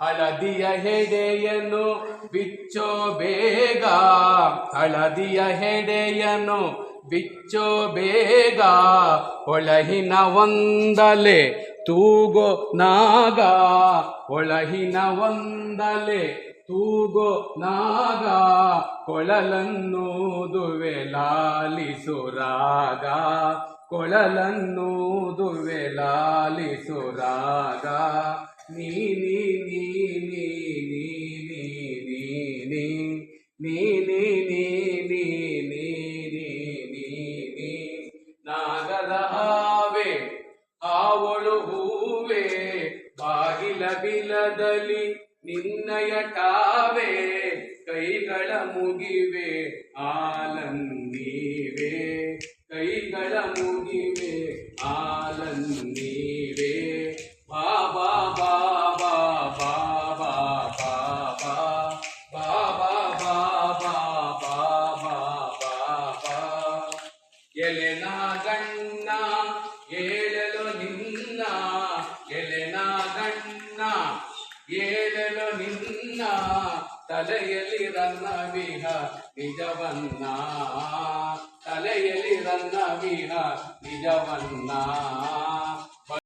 ಹಳದಿಯ ಹೆಡೆಯನ್ನು ಬಿಚ್ಚೋ ಬೇಗ, ಹಳದಿಯ ಹೆಡೆಯನ್ನು ಬಿಚ್ಚೋ ಬೇಗ, ಒಳಹಿನ ಒಂದಲೆ ತೂಗೋ ನಾಗ, ಒಳಹಿನ ಒಂದಲೆ ತೂಗೋ ನಾಗ ಕೊಳಲನ್ನೂದುವೆ ಲಾಲಿಸುರಾಗ ಕೊಳಲನ್ನೂದುವೆ ಲಾಲಿಸುರಾಗ ನೀ ನೀ ನೀ ನೀ ನೀ ನೀ ನೀ ನೀ ನೀ ನೀ ನೀ ನೀ ನೀ ನೀ ನೀ ನಾಗದ ಹಾವೆ, ಹಾವಳು ಹೂವೆ, ಬಾಗಿಲ ನಿನ್ನಯ ಟಾವೆ ಕೈಗಳ ಮುಗಿವೆ ಆಲನ್ನೀವೆ ಎಲೆನ ಗಣ್ಣ ಏಳಲು ನಿನ್ನ ಎಲೆನ ಗಣ್ಣ ಏಳಲು ನಿನ್ನ ತಲೆಯಲ್ಲಿ ರನ್ನ ವಿಹ ನಿಜವನ್ನ ತಲೆಯಲ್ಲಿ ರನ್ನ ವಿಹ ನಿಜವನ್ನ